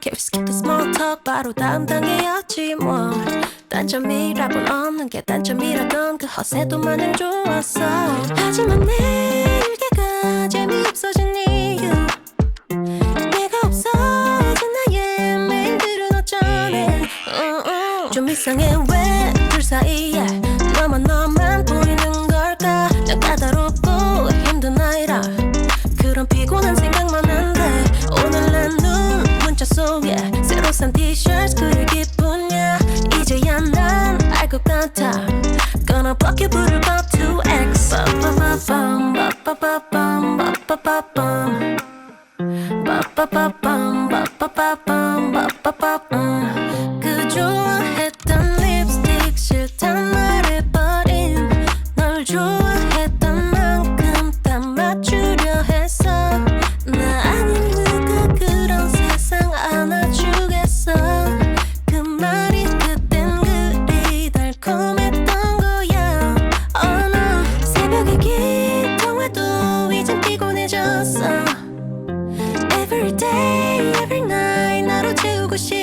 Can we skip the small talk 바로 다음 단계였지 뭐. 단점이라곤 없는 게 단점이라던 그 허세도 마냥 좋았어. 하지만 내일게가 재미없어진 이유. 내가 없어진 나의 메일들은 어쩌네. 어, 어. 좀 이상해. 왜 둘 사이에 새로 산 티셔츠 그릴 기분이야 이제야 난 알 것 같아 Gonna bucket 부를 것 2X 빠빠빠밤 빠빠빠밤 빠빠빠밤 빠빠빠밤 빠빠빠밤 빠빠빠밤 Every day, every night 나로 채우고 싶어